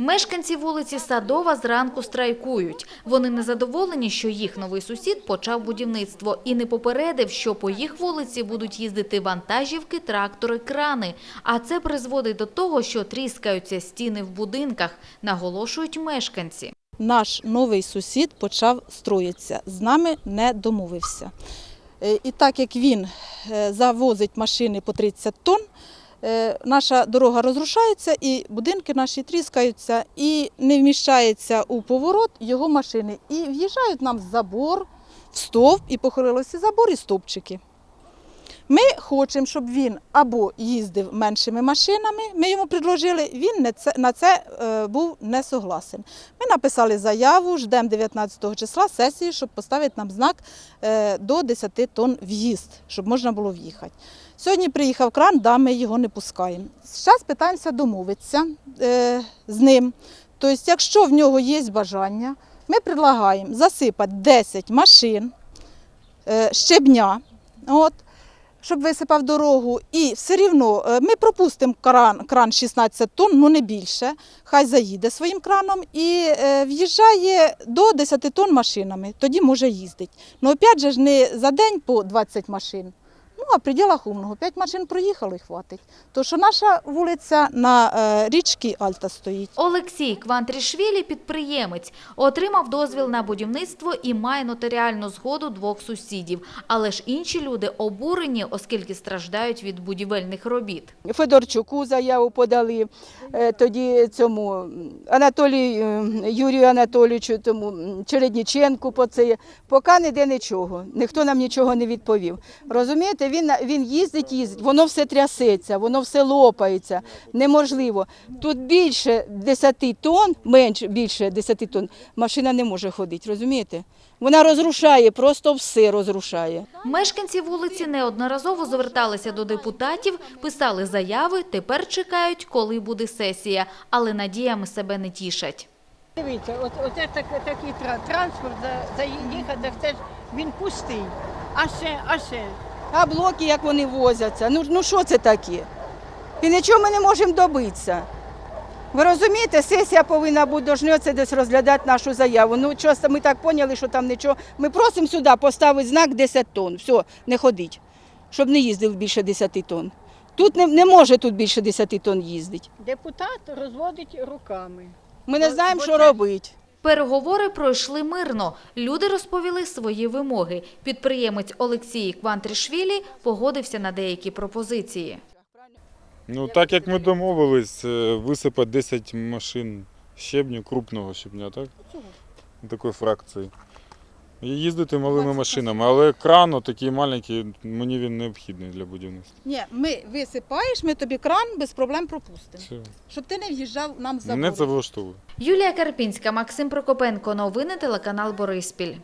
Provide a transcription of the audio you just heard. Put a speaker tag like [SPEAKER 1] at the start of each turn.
[SPEAKER 1] Мешканці вулиці Садова зранку страйкують. Вони незадоволені, що їх новий сусід почав будівництво і не попередив, що по їх вулиці будуть їздити вантажівки, трактори, крани. А це призводить до того, що тріскаються стіни в будинках, наголошують мешканці.
[SPEAKER 2] наш новий сусід почав строїтися, з нами не домовився. Е, І так як він е, завозить машини по 30 тонн, наша дорога розрушається і будинки наші тріскаються, і не вміщається у поворот його машини. І в'їжджають нам забор, в стовп, і похорилися забор і стовпчики. Ми хочемо, щоб він або їздив меншими машинами, ми йому предложили, він не це, на це е, був не согласен. Ми написали заяву, ждемо 19 числа сесії, щоб поставити нам знак е, до 10 тонн в'їзд, щоб можна було в'їхати. Сьогодні приїхав кран, да, ми його не пускаємо. Зараз питаємося домовитися е, з ним. Тобто, якщо в нього є бажання, ми предлагаємо засипати 10 машин е, щебня. От, щоб висипав дорогу. І все рівно е, ми пропустимо кран, кран 16 тонн, ну не більше. Хай заїде своїм краном і е, в'їжджає до 10 тонн машинами. Тоді може їздити. Ну опять же не за день по 20 машин. А в пределах умного. 5 машин проїхало і хватить. То що наша вулиця на е, річці Альта стоїть.
[SPEAKER 1] Олексій Квантрішвілі, підприємець, отримав дозвіл на будівництво і має нотаріальну згоду двох сусідів. Але ж інші люди обурені, оскільки страждають від будівельних робіт.
[SPEAKER 3] Федорчуку заяву подали, е, тоді цьому Анатолію Юрію Анатолійовичу, тому Чередніченку по це. Поки ніде нічого. Ніхто нам нічого не відповів. Розумієте, він, на- він їздить, їздить, воно все трясеться, воно все лопається. Неможливо. Тут більше 10 тонн, менше більше 10 тонн, машина не може ходити, розумієте? Вона розрушає, просто все розрушає.
[SPEAKER 1] Мешканці вулиці неодноразово зверталися до депутатів, писали заяви, тепер чекають, коли буде сесія, але надіями себе не тішать.
[SPEAKER 4] Дивіться, от, от це так, такий транспорт за, заїхати, це ж він пустий. А ще, а ще.
[SPEAKER 3] А блоки, як вони возяться, ну, ну що це таке? І нічого ми не можемо добитися. Ви розумієте, сесія повинна бути дожнеться десь розглядати нашу заяву. Ну, часто ми так поняли, що там нічого. Ми просимо сюди поставити знак 10 тонн. Все, не ходить, щоб не їздив більше 10 тонн. Тут не, не може тут більше 10 тонн їздити.
[SPEAKER 4] Депутат розводить руками.
[SPEAKER 3] Ми не знаємо, що робити.
[SPEAKER 1] Переговори пройшли мирно. Люди розповіли свої вимоги. Підприємець Олексій Квантришвілі погодився на деякі пропозиції.
[SPEAKER 5] Ну, так як ми домовились, е, висипати 10 машин щебню, крупного щебня, так? Такої фракції. Їздити малими машинами, але кран такий маленький, мені він необхідний для будівництва.
[SPEAKER 2] Ні, ми висипаєш, ми тобі кран без проблем пропустимо.
[SPEAKER 5] Все.
[SPEAKER 2] Щоб ти не в'їжджав нам за.
[SPEAKER 5] Мене це влаштовує.
[SPEAKER 1] Юлія Карпінська, Максим Прокопенко. Новини телеканал Бориспіль.